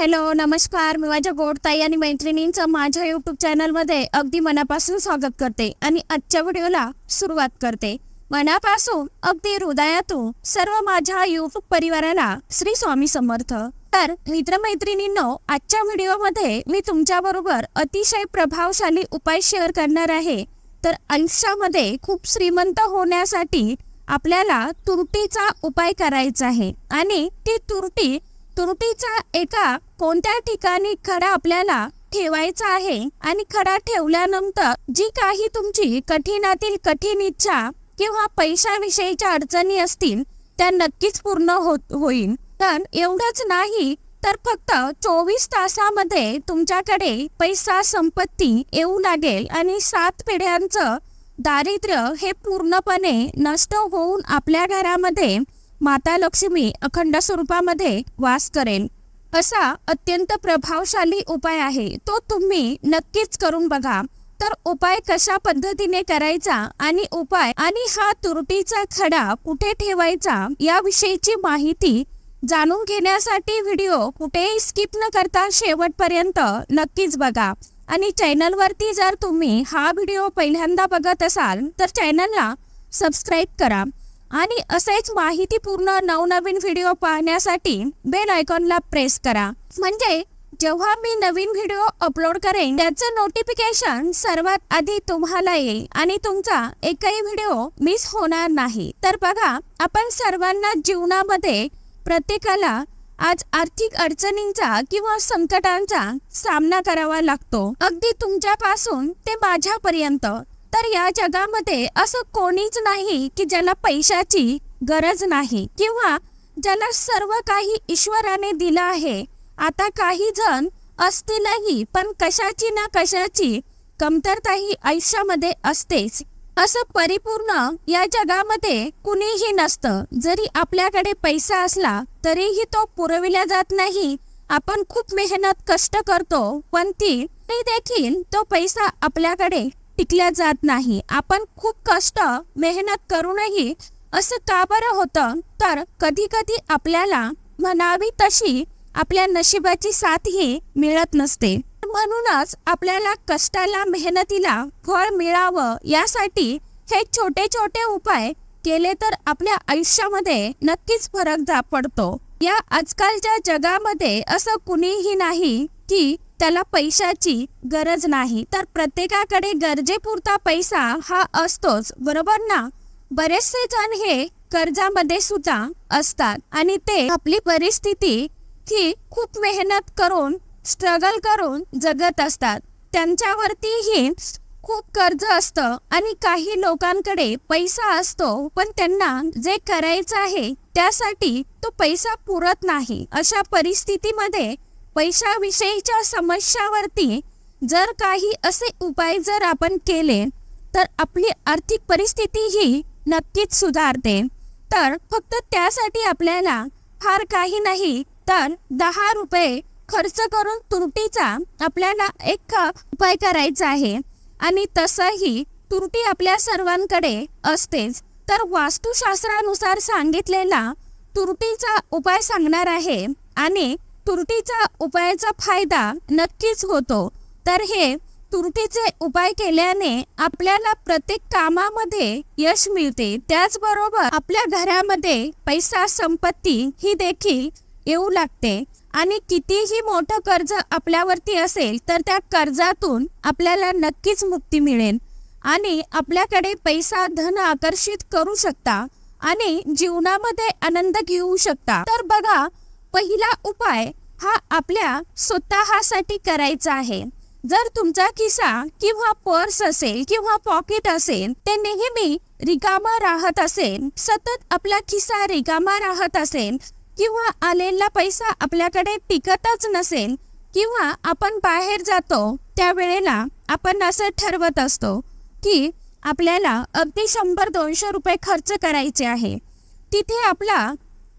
Hello नमस्कार. मी माझ्या गोडताई आणि मैत्रिणींचं माझ्या युट्यूब चॅनलमध्ये अगदी मनापासून स्वागत करते आणि आजच्या व्हिडिओला सुरुवात करते. मनापासून अगदी हृदयातून सर्व माझ्या युट्यूब परिवाराला श्री स्वामी समर्थ. तर मित्रमैत्रिणींनो आजच्या व्हिडिओमध्ये मी तुमच्या बरोबर अतिशय प्रभावशाली उपाय शेअर करणार आहे. तर आयुष्यामध्ये खूप श्रीमंत होण्यासाठी आपल्याला तुरटीचा उपाय करायचा आहे आणि ती तुरटी तुरटीचा एका कोणत्या ठिकाणी खडा आपल्याला ठेवायचा आहे आणि खडा ठेवल्यानंतर जी काही तुमची कठीणातील कठीण इच्छा किंवा पैशाविषयीच्या अडचणी असतील त्या नक्कीच पूर्ण होत होईल. तर एवढंच नाही तर फक्त चोवीस तासामध्ये तुमच्याकडे पैसा संपत्ती येऊ लागेल आणि सात पिढ्यांचं दारिद्र्य हे पूर्णपणे नष्ट होऊन आपल्या घरामध्ये माता लक्ष्मी अखंड स्वरूपामध्ये वास करेल. असा अत्यंत प्रभावशाली उपाय आहे. तो तुम्ही नक्कीच करून बघा. तर उपाय कशा पद्धतीने करायचा आणि उपाय आणि हा तुरटीचा खडा कुठे ठेवायचा याविषयीची माहिती जाणून घेण्यासाठी व्हिडिओ कुठेही स्किप न करता शेवटपर्यंत नक्कीच बघा. आणि चॅनलवरती जर तुम्ही हा व्हिडिओ पहिल्यांदा बघत असाल तर चॅनलला सबस्क्राईब करा. आणि असेच माहितीपूर्ण नवनवीन व्हिडिओ पाहण्यासाठी बेल आयकॉनला प्रेस करा. म्हणजे जेव्हा मी नवीन व्हिडिओ अपलोड करेन त्याचं नोटिफिकेशन सर्वात आधी तुम्हाला येईल आणि तुमचा एकही व्हिडिओ मिस होणार नाही. तर बघा आपण सर्वांना जीवनामध्ये प्रत्येकाला आज आर्थिक अडचणींचा किंवा संकटांचा सामना करावा लागतो. अगदी तुमच्यापासून ते माझ्यापर्यंत. तर या जगामध्ये असं कोणीच नाही की ज्याला पैशाची गरज नाही किंवा ज्याला सर्व काही ईश्वराने दिलं आहे. आता काही जण असतीलही पण कशाची ना कशाची कमतरता ही आयुष्यामध्ये असतेच. असं परिपूर्ण या जगामध्ये कुणीही नसतं. जरी आपल्याकडे पैसा असला तरीही तो पुरविला जात नाही. आपण खूप मेहनत कष्ट करतो पण ती देखील तो पैसा आपल्याकडे टिकल्या जात नाही. आपण खूप कष्ट मेहनत करूनही असं का बरं होतं? तर कधी कधी आपल्याला म्हणावी तशी आपल्या नशिबाची साथही मिळत नसते. म्हणूनच आपल्याला कष्टाला मेहनतीला फळ मिळावं यासाठी हे छोटे छोटे उपाय केले तर आपल्या आयुष्यामध्ये नक्कीच फरक पडतो या आजकालच्या जगामध्ये असं कुणीही नाही की त्याला पैशाची गरज नाही. तर प्रत्येकाकडे गरजेपुरता पैसा हा असतोच बरोबर ना? बरेचसे जण हे कर्जामध्ये सुद्धा असतात आणि ते आपली परिस्थिती ही खूप मेहनत करून स्ट्रगल करून जगत असतात. त्यांच्यावरतीही खूप कर्ज असतं आणि काही लोकांकडे पैसा असतो पण त्यांना जे करायचं आहे त्यासाठी तो पैसा पुरत नाही. अशा परिस्थितीमध्ये पैशाविषयीच्या समस्यावरती जर काही असे उपाय जर आपण केले तर आपली आर्थिक परिस्थिती ही नक्कीच सुधारते. तर फक्त त्यासाठी आपल्याला फार काही नाही तर दहा रुपये खर्च करून तुरटीचा आपल्याला एक उपाय करायचा आहे. आणि तसंही तुरटी आपल्या सर्वांकडे असतेच. तर वास्तुशास्त्रानुसार सांगितलेला तुरटीचा उपाय सांगणार आहे. आणि तुरटीचा उपायाचा फायदा नक्कीच होतो. तर हे तुरटीचे उपाय केल्याने आपल्याला प्रत्येक कामामध्ये यश मिळते. त्याचबरोबर आपल्या घरामध्ये पैसा संपत्ती ही देखील येऊ लागते. आणि कितीही मोठं कर्ज आपल्यावरती असेल तर त्या कर्जातून आपल्याला नक्कीच मुक्ती मिळेल. आणि आपल्याकडे पैसा धन आकर्षित करू शकता आणि जीवनामध्ये आनंद घेऊ शकता. तर बघा पहिला उपाय हा आपल्या स्वतःसाठी करायचा आहे. जर तुमचा खिसा किंवा पर्स असेल किंवा पॉकेट असेल ते नेहमी रिकामा राहत असेल सतत आपला खिसा रिकामा राहत असेल किंवा आलेला पैसा आपल्याकडे टिकतच नसेल किंवा आपण बाहेर जातो त्यावेळेला आपण असं ठरवत असतो की आपल्याला अगदी शंभर दोनशे रुपये खर्च करायचे आहे. तिथे आपला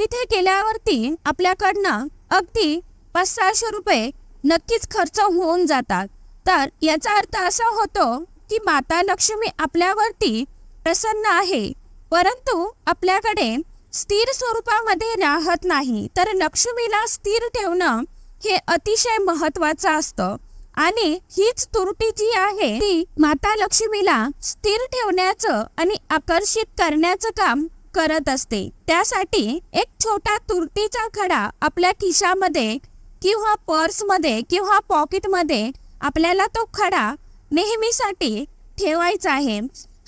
तिथे गेल्यावरती आपल्याकडनं अगदी पाच सहाशे रुपये नक्कीच खर्च होऊन जातात. तर याचा अर्थ असा होतो की माता लक्ष्मी आपल्यावरती प्रसन्न आहे परंतु आपल्याकडे स्थिर स्वरूपामध्ये राहत नाही. तर लक्ष्मीला स्थिर ठेवणं हे अतिशय महत्वाचं असतं. आणि हीच त्रुटी जी आहे ती माता लक्ष्मीला स्थिर ठेवण्याचं आणि आकर्षित करण्याचं काम करत असते. त्यासाठी एक छोटा तुरटीचा खडा आपल्या खिशामध्ये किंवा पर्समध्ये किंवा पॉकेटमध्ये आपल्याला तो खडा नेहमीसाठी ठेवायचा आहे.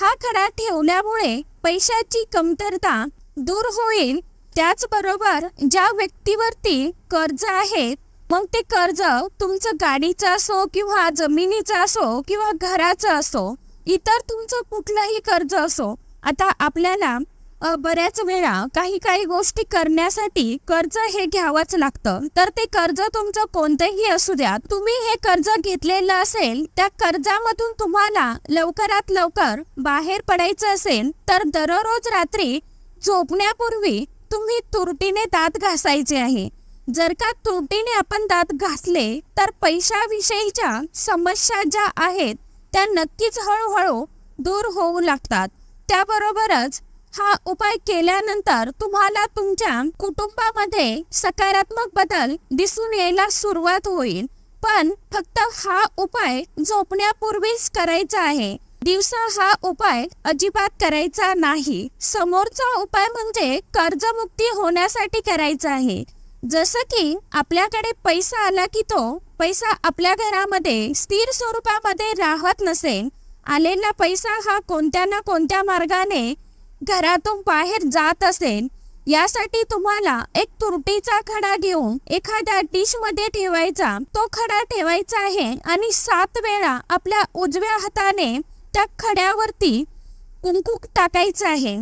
हा खडा ठेवल्यामुळे पैशाची कमतरता दूर होईल. त्याचबरोबर ज्या व्यक्तीवरती कर्ज आहे मग ते कर्ज तुमचं गाडीचं असो किंवा जमिनीचं असो किंवा घराचं असो इतर तुमचं कुठलंही कर्ज असो आता आपल्याला बऱ्याच वेळा काही काही गोष्टी करण्यासाठी कर्ज हे घ्यावंच लागतं. तर ते कर्ज तुमचं कोणतंही असू द्या तुम्ही हे कर्ज घेतलेलं असेल त्या कर्जामधून तुम्हाला लवकरात लवकर बाहेर पडायचं असेल तर दररोज रात्री झोपण्यापूर्वी तुम्ही तुरटीने दात घासायचे आहे. जर का तुरटीने आपण दात घासले तर पैशाविषयीच्या समस्या ज्या आहेत त्या नक्कीच हळूहळू दूर होऊ लागतात. त्याबरोबरच हा उपाय केल्यानंतर तुम्हाला तुमच्या कुटुंबामध्ये सकारात्मक बदल दिसून यायला सुरुवात होईल. पण फक्त हा उपाय झोपण्यापूर्वीच करायचा आहे. दिवसा हा उपाय अजिबात करायचा नाही. समोरचा उपाय म्हणजे कर्जमुक्ती होण्यासाठी करायचा आहे. जसं की आपल्याकडे पैसा आला की तो पैसा आपल्या घरामध्ये स्थिर स्वरूपामध्ये राहत नसेल. आलेला पैसा हा कोणत्या ना कोणत्या मार्गाने घरातून बाहेर जात असेल यासाठी तुम्हाला एक तुरटीचा खडा घेऊन एखाद्या डिशमध्ये ठेवायचा. तो खडा ठेवायचा आहे आणि सात वेळा आपल्या उजव्या हाताने त्या खड्यावरती कुंकू टाकायचं आहे.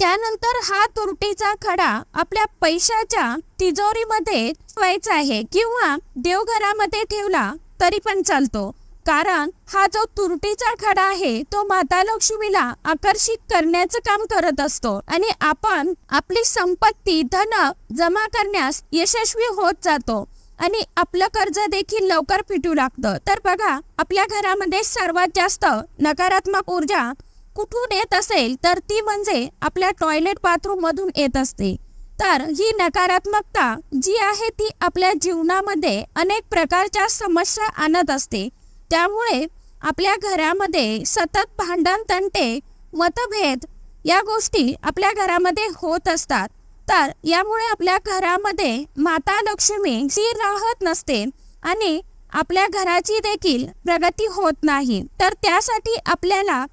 त्यानंतर हा तुरटीचा खडा आपल्या पैशाच्या तिजोरीमध्ये ठेवायचा आहे किंवा देवघरामध्ये ठेवला तरी पण चालतो. कारण हा जो तुरटीचा खडा आहे तो माता लक्ष्मीला आकर्षित करण्याचं काम करत असतो. आणि आपण आपली संपत्ती धन जमा करण्यास यशस्वी होत जातो. आणि आपलं कर्ज देखील लवकर फिटू लागतं. तर बघा आपल्या घरामध्ये सर्वात जास्त नकारात्मक ऊर्जा कुठून येत असेल तर ती म्हणजे आपल्या टॉयलेट बाथरूम मधून येत असते. तर ही नकारात्मकता जी आहे ती आपल्या जीवनामध्ये अनेक प्रकारच्या समस्या आणत असते. त्यामुळे आपल्या घरामध्ये सतत भांडण तंटे मतभेद या गोष्टी आपल्या घरामध्ये होत असतात. तर यामुळे आपल्या घरामध्ये माता लक्ष्मी स्थिर राहत नसते आणि आपल्या घराची देखील प्रगती होत नाही. तर त्यासाठी आपल्याला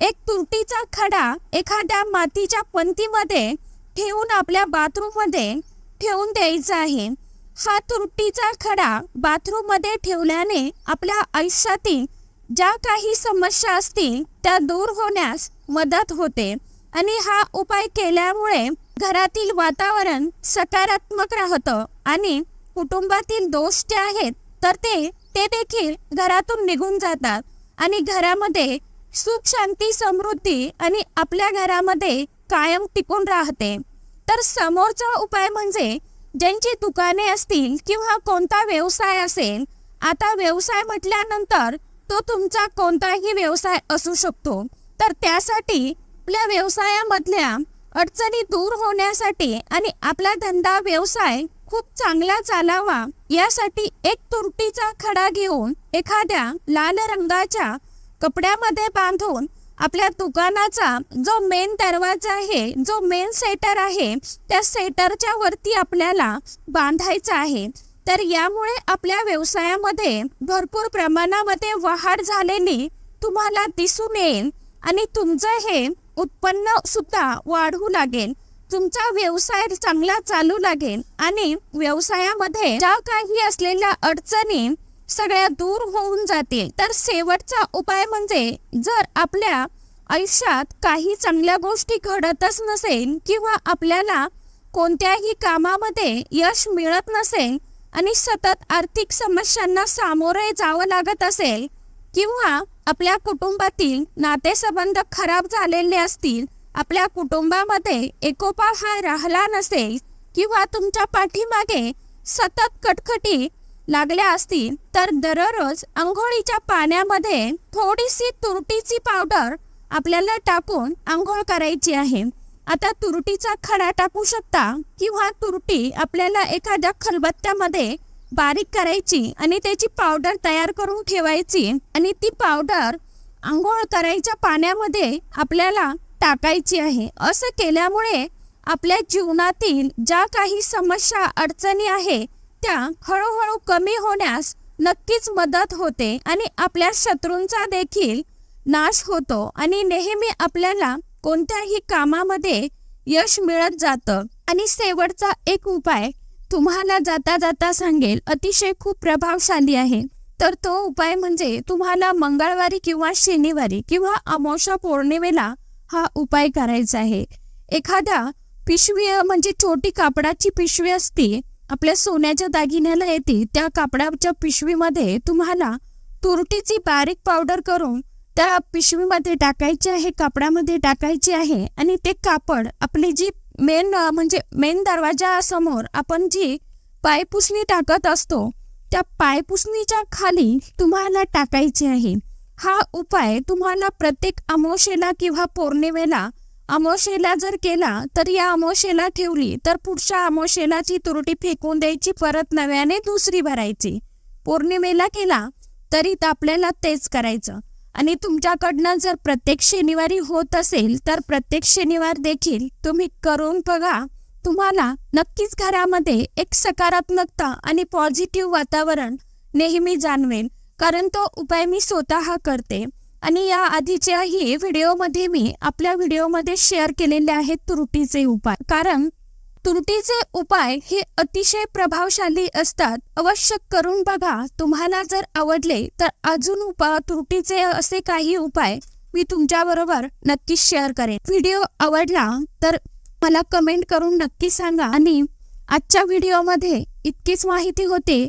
एक तुरटीचा खडा एखाद्या मातीच्या पंतीमध्ये ठेवून आपल्या बाथरूममध्ये ठेवून द्यायचा आहे. हा त्रुटीचा खडा बाथरूममध्ये ठेवल्याने आपल्या आयुष्यातील ज्या काही समस्या असतील त्या दूर होण्यास मदत होते. आणि हा उपाय केल्यामुळे घरातील वातावरण सकारात्मक राहतं आणि कुटुंबातील दोष जे आहेत तर ते ते देखील घरातून निघून जातात. आणि घरामध्ये सुख शांती समृद्धी आणि आपल्या घरामध्ये कायम टिकून राहते. तर समोरचा उपाय म्हणजे ज्यांची दुकाने असतील किंवा कोणता व्यवसाय असेल आता व्यवसाय म्हटल्यानंतर तो तुमचा कोणताही व्यवसाय असू शकतो. तर त्यासाठी आपल्या व्यवसायामधल्या अडचणी दूर होण्यासाठी आणि आपला धंदा व्यवसाय खूप चांगला चालावा यासाठी एक तुरटीचा खडा घेऊन एखाद्या लाल रंगाच्या कपड्यामध्ये बांधून आपल्या दुकानाचा जो मेन दरवाजा आहे जो मेन सेटर आहे त्या सेटरच्या वरती आपल्याला बांधायचा आहे. तर यामुळे आपल्या व्यवसायामध्ये भरपूर प्रमाणामध्ये वाढ झालेली तुम्हाला दिसून येईल आणि तुमचं हे उत्पन्न सुद्धा वाढू लागेल. तुमचा व्यवसाय चांगला चालू लागेल आणि व्यवसायामध्ये ज्या काही असलेल्या अडचणी सगळ्या दूर होऊन जातील तर शेवटचा उपाय म्हणजे जर आपल्या आयुष्यात काही चांगल्या गोष्टी घडतच नसेल किंवा आपल्याला कोणत्याही कामामध्ये यश मिळत नसेल आणि सतत आर्थिक समस्यांना सामोरे जावं लागत असेल किंवा आपल्या कुटुंबातील नातेसंबंध खराब झालेले असतील आपल्या कुटुंबामध्ये एकोपा हा राहिला नसेल किंवा तुमच्या पाठीमागे सतत कटकटी लागल्या असतील तर दररोज आंघोळीच्या पाण्यामध्ये थोडीशी तुरटीची पावडर आपल्याला टाकून आंघोळ करायची आहे. आता तुरटीचा खडा टाकू शकता किंवा तुरटी आपल्याला एखाद्या खलबत्त्यामध्ये बारीक करायची आणि त्याची पावडर तयार करून ठेवायची आणि ती पावडर आंघोळ करायच्या पाण्यामध्ये आपल्याला टाकायची आहे. असं केल्यामुळे आपल्या जीवनातील ज्या काही समस्या अडचणी आहे त्या हळूहळू कमी होण्यास नक्कीच मदत होते आणि आपल्या शत्रूंचा देखील नाश होतो आणि नेहमी आपल्याला कोणत्याही कामामध्ये यश मिळत जातं. आणि शेवटचा एक उपाय तुम्हाला जाता जाता सांगेल अतिशय खूप प्रभावशाली आहे. तर तो उपाय म्हणजे तुम्हाला मंगळवारी किंवा शनिवारी किंवा अमावस्या पौर्णिमेला हा उपाय करायचा आहे. एखाद्या पिशवी म्हणजे छोटी कापडाची पिशवी असते आपल्या सोन्याच्या दागिन्याला येते त्या कापडाच्या पिशवीमध्ये तुम्हाला तुरटीची बारीक पावडर करून त्या पिशवीमध्ये टाकायची आहे कापडामध्ये टाकायची आहे आणि ते कापड आपली जी मेन म्हणजे मेन दरवाजासमोर आपण जी पायपुसणी टाकत असतो त्या पायपुसणीच्या खाली तुम्हाला टाकायचे आहे. हा उपाय तुम्हाला प्रत्येक अमावशेला किंवा पौर्णिमेला अमोशेला जर केला तर या अमोशेला ठेवली तर पुढच्या अमोशेलाची तुरटी फेकून द्यायची परत नव्याने दुसरी भरायची. पौर्णिमेला केला तरी आपल्याला तेच करायचं. आणि तुमच्याकडनं जर प्रत्येक शनिवारी होत असेल तर प्रत्येक शनिवार देखील तुम्ही करून बघा तुम्हाला नक्कीच घरामध्ये एक सकारात्मकता आणि पॉझिटिव्ह वातावरण नेहमी जाणवेल. कारण तो उपाय मी स्वतः करते. आणि या आधीच्याही व्हिडिओमध्ये मी आपल्या व्हिडिओमध्ये शेअर केलेले आहेत त्रुटीचे उपाय. कारण त्रुटीचे उपाय हे अतिशय प्रभावशाली असतात. अवश्य करून बघा. तुम्हाला जर आवडले तर अजून उपा त्रुटीचे असे काही उपाय मी तुमच्याबरोबर नक्की नक्कीच शेअर करेन. व्हिडिओ आवडला तर मला कमेंट करून नक्की सांगा. आणि आजच्या व्हिडिओमध्ये इतकीच माहिती होती.